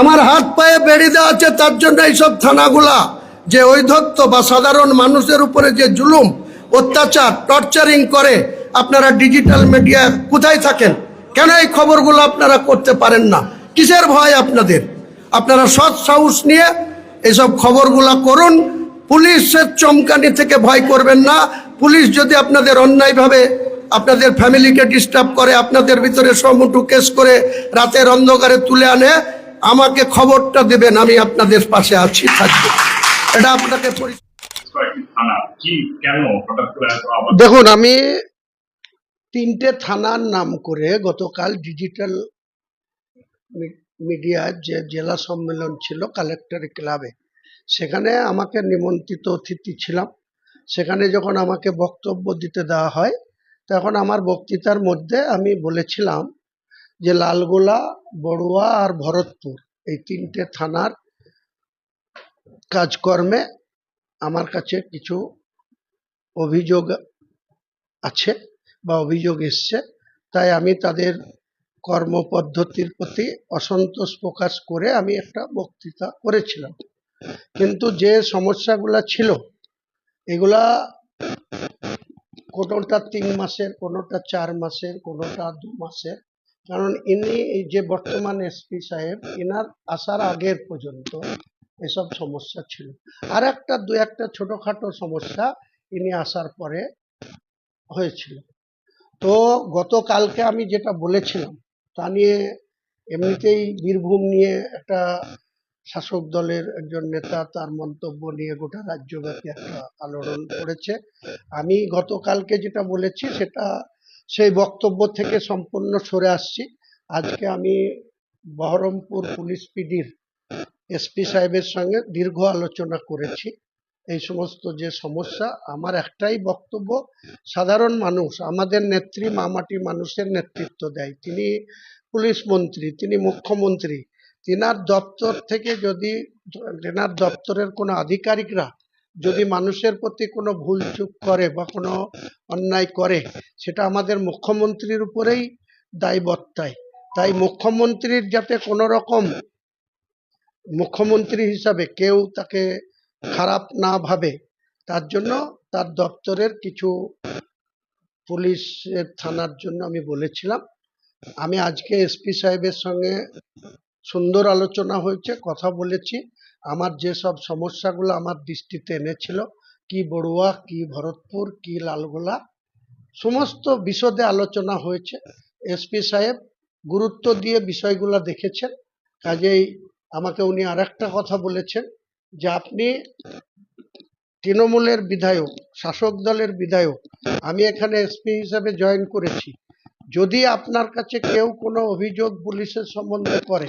আমার হাত পায়ে বেড়ি দেওয়া আছে, তার জন্য এইসব থানাগুলা, যে ঐধত্য বা সাধারণ মানুষের উপরে যে জুলুম, অত্যাচার, টর্চারিং করে, আপনারা ডিজিটাল মিডিয়া কোথায় থাকেন? কেন এই খবরগুলো আপনারা করতে পারেন না? কিসের ভয় আপনাদের? আপনারা সৎ সাহস নিয়ে এসব খবরগুলা করুন। পুলিশের চমকানি থেকে ভয় করবেন না। পুলিশ যদি আপনাদের অন্যায়ভাবে আপনাদের ফ্যামিলিকে ডিস্টার্ব করে, আপনাদের ভিতরে সমুটু কেস করে, রাতের অন্ধকারে তুলে আনে আমাকে খবরটা দেবেন আমি আপনাদের পাশে আছি থাকব। এটা আপনাকে পরি- কয়েকটি থানা কি কেন হঠাৎ করে এত আবার দেখুন আমি তিনটে থানার নাম করে গতকাল ডিজিটাল মিডিয়ার যে জেলা সম্মেলন ছিল কালেক্টর ক্লাবে সেখানে আমাকে নিমন্ত্রিত অতিথি ছিলাম। সেখানে যখন আমাকে বক্তব্য দিতে দেওয়া হয় তখন আমার বক্তৃতার মধ্যে আমি বলেছিলাম যে লালগোলা, বড়ুয়া আর ভরতপুর, এই তিনটে থানার কাজকর্মে আমার কাছে কিছু অভিযোগ আছে বা অভিযোগ এসছে। তাই আমি তাদের কর্মপদ্ধতির প্রতি অসন্তোষ প্রকাশ করে আমি একটা বক্তৃতা করেছিলাম। কিন্তু যে সমস্যাগুলো ছিল, এগুলা কোনোটা তিন মাসের, কোনোটা চার মাসের, কোনোটা দু মাসের কারণ ইনি এই যে বর্তমান এসপি সাহেব এনার আসার আগের পর্যন্ত এসব সমস্যা ছিল। আর একটা, দু একটা ছোটোখাটো সমস্যা ইনি আসার পরে হয়েছিল। তো গতকালকে আমি যেটা বলেছিলাম, তা নিয়ে এমনিতেই বীরভূম নিয়ে একটা শাসক দলের একজন নেতা তার মন্তব্য নিয়ে গোটা রাজ্যব্যাপী একটা আলোড়ন করেছে আমি গতকালকে যেটা বলেছি, সেটা সেই বক্তব্য থেকে সম্পূর্ণ সরে আসছি। আজকে আমি বহরমপুর পুলিশ পিডির এসপি সাহেবের সঙ্গে দীর্ঘ আলোচনা করেছি। এই সমস্ত যে সমস্যা আমার একটাই বক্তব্য সাধারণ মানুষ আমাদের নেত্রী মামাটি মানুষের নেতৃত্ব দেয়। তিনি পুলিশ মন্ত্রী তিনি মুখ্যমন্ত্রী। তিনার দপ্তর থেকে যদি তেনার দপ্তরের কোনো আধিকারিকরা যদি মানুষের প্রতি কোনো ভুল চুক করে বা কোনো অন্যায় করে, সেটা আমাদের মুখ্যমন্ত্রীর উপরেই দায়বত্তায়। তাই মুখ্যমন্ত্রীর যাতে কোনো রকম মুখ্যমন্ত্রী হিসাবে কেউ তাকে খারাপ না ভাবে, তার জন্য তার দপ্তরের কিছু পুলিশের থানার জন্য আমি বলেছিলাম। আমি আজকে এসপি সাহেবের সঙ্গে সুন্দর আলোচনা হয়েছে, কথা বলেছি। আমার যে সব সমস্যাগুলো আমার দৃষ্টিতে এনেছিল, কি বড়ুয়া, কি ভরতপুর, কি লালগোলা, সমস্ত বিশদে আলোচনা হয়েছে। এসপি সাহেব গুরুত্ব দিয়ে বিষয়গুলো দেখেছেন, কাজেই আমাকে উনি আর কথা বলেছেন যে আপনি তৃণমূলের বিধায়ক, শাসক দলের বিধায়ক, আমি এখানে এসপি হিসাবে জয়েন করেছি। যদি আপনার কাছে কেউ কোনো অভিযোগ পুলিশের সম্বন্ধে করে,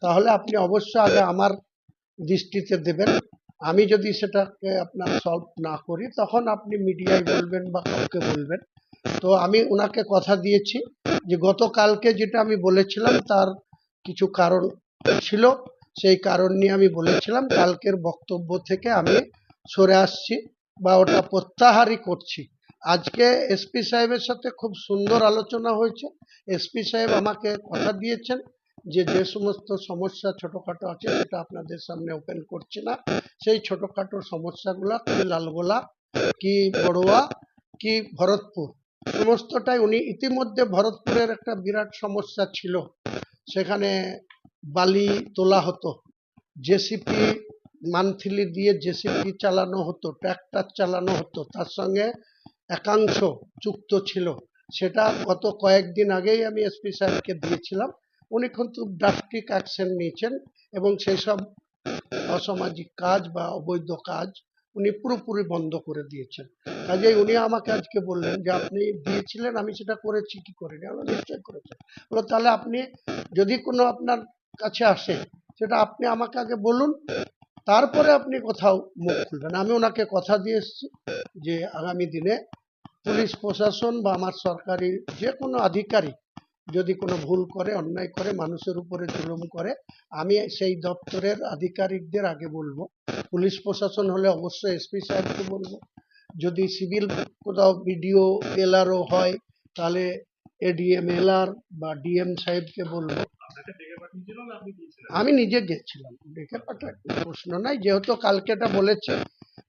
তাহলে আপনি অবশ্যই আগে আমার দৃষ্টিতে দেবেন। আমি যদি সেটাকে আপনার সলভ না করি, তখন আপনি মিডিয়ায় বলবেন বা কাউকে বলবেন। তো আমি ওনাকে কথা দিয়েছি যে গতকালকে যেটা আমি বলেছিলাম, তার কিছু কারণ ছিল। সেই কারণ নিয়ে আমি বলেছিলাম, কালকের বক্তব্য থেকে আমি সরে আসছি বা ওটা প্রত্যাহারই করছি। আজকে এসপি সাহেবের সাথে খুব সুন্দর আলোচনা হয়েছে। এসপি সাহেব আমাকে কথা দিয়েছেন যে যে সমস্ত সমস্যা ছোটোখাটো আছে সেটা আপনাদের সামনে ওপেন করছি না। সেই ছোটোখাটো সমস্যাগুলা কি লালগোলা, কি বড়ুয়া, কি ভরতপুর, সমস্তটাই উনি ইতিমধ্যে ভরতপুরের একটা বিরাট সমস্যা ছিল। সেখানে বালি তোলা হতো। জেসিপি মান্থলি দিয়ে জেসিপি চালানো হতো, ট্র্যাক্টর চালানো হতো। তার সঙ্গে একাংশ যুক্ত ছিল। সেটা গত কয়েকদিন আগেই আমি এসপি সাহেবকে দিয়েছিলাম। উনি কিন্তু ড্রাফটিক অ্যাকশন নিয়েছেন এবং সেই সব অসামাজিক কাজ বা অবৈধ কাজ উনি পুরোপুরি বন্ধ করে দিয়েছেন। কাজেই উনি আমাকে আজকে বললেন যে আপনি দিয়েছিলেন আমি সেটা করেছি কি করিনি? আমি বললাম, নিশ্চয় করেছেন বলল তাহলে আপনি যদি কোনো আপনার কাছে আসে সেটা আপনি আমাকে আগে বলুন তারপরে আপনি কোথাও মুখ খুলবেন। আমি ওনাকে কথা দিয়ে এসেছি যে আগামী দিনে পুলিশ প্রশাসন বা আমার সরকারি যে কোনো আধিকারিক যদি কোনো ভুল করে, অন্যায় করে, মানুষের উপরে জুলুম করে, আমি সেই দপ্তরের আধিকারিকদের আগে বলব। পুলিশ প্রশাসন হলে অবশ্যই এসপি সাহেবকে বলব। যদি সিভিল কোথাও বিডিও, এলআরও হয়, তাহলে এডিএম, এলআর বা ডিএম সাহেবকে বলব। আমি নিজে গেছিলাম। ডেকে পাঠার প্রশ্ন নাই, যেহেতু কালকে এটা বলেছে,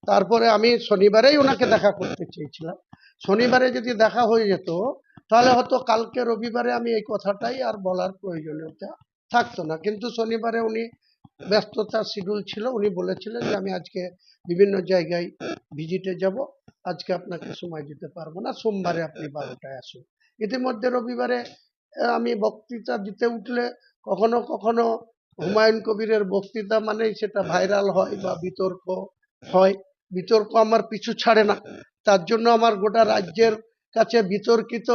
তারপরে আমি শনিবারেই ওনাকে দেখা করতে চেয়েছিলাম। শনিবারে যদি দেখা হয়ে যেত, তাহলে হয়তো কালকে রবিবারে আমি এই কথাটাই আর বলার প্রয়োজনীয়তা থাকতো না। কিন্তু শনিবারে উনি ব্যস্ততার শিডিউল ছিল, উনি বলেছিলেন যে আমি আজকে বিভিন্ন জায়গায় ভিজিটে যাব, আজকে আপনাকে সময় দিতে পারব না, সোমবারে আপনি বারোটায় আসুন। ইতিমধ্যে রবিবারে আমি বক্তৃতা দিতে উঠলে কখনো কখনো হুমায়ুন কবিরের বক্তৃতা মানেই সেটা ভাইরাল হয় বা বিতর্ক হয়। বিতর্ক আমার পিছু ছাড়ে না। তার জন্য আমার গোটা রাজ্যের কাছে বিতর্কিত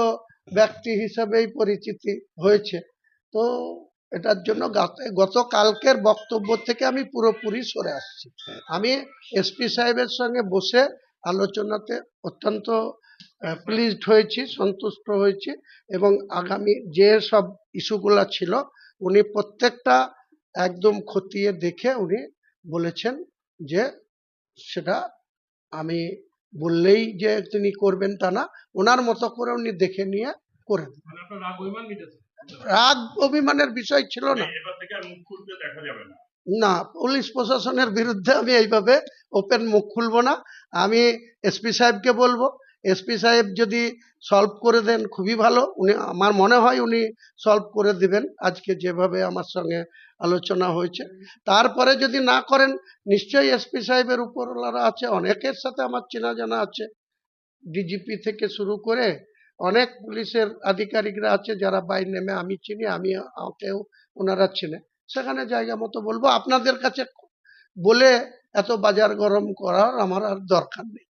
ব্যক্তি হিসেবেই পরিচিতি হয়েছে। তো এটার জন্য গাত- গতকালকের বক্তব্য থেকে আমি পুরোপুরি সরে আসছি। আমি এসপি সাহেবের সঙ্গে বসে আলোচনাতে অত্যন্ত প্লিজড হয়েছি সন্তুষ্ট হয়েছি এবং আগামী যে সব ইস্যুগুলা ছিল উনি প্রত্যেকটা একদম খতিয়ে দেখে উনি বলেছেন যে সেটা আমি বললেই যে তিনি করবেন তা না ওনার মতো করে উনি দেখে নিয়ে করে মানে রাগ অভিমানের বিষয় ছিল না। না। পুলিশ প্রশাসনের বিরুদ্ধে আমি এইভাবে ওপেন মুখ খুলবো না। আমি এসপি সাহেবকে বলব এসপি সাহেব যদি সলভ করে দেন, খুবই ভালো। উনি, আমার মনে হয় উনি সলভ করে দিবেন আজকে যেভাবে আমার সঙ্গে আলোচনা হয়েছে। তারপরে যদি না করেন, নিশ্চয়ই এসপি সাহেবের উপরওয়ালারা আছে, অনেকের সাথে আমার চেনা জানা আছে। ডিজিপি থেকে শুরু করে অনেক পুলিশের আধিকারিকরা আছে, যারা বাই নেমে আমি চিনি, আমি আমাকেও ওনারা চিনে। সেখানে জায়গা মতো বলব, আপনাদের কাছে বলে এত বাজার গরম করার আমার আর দরকার নেই।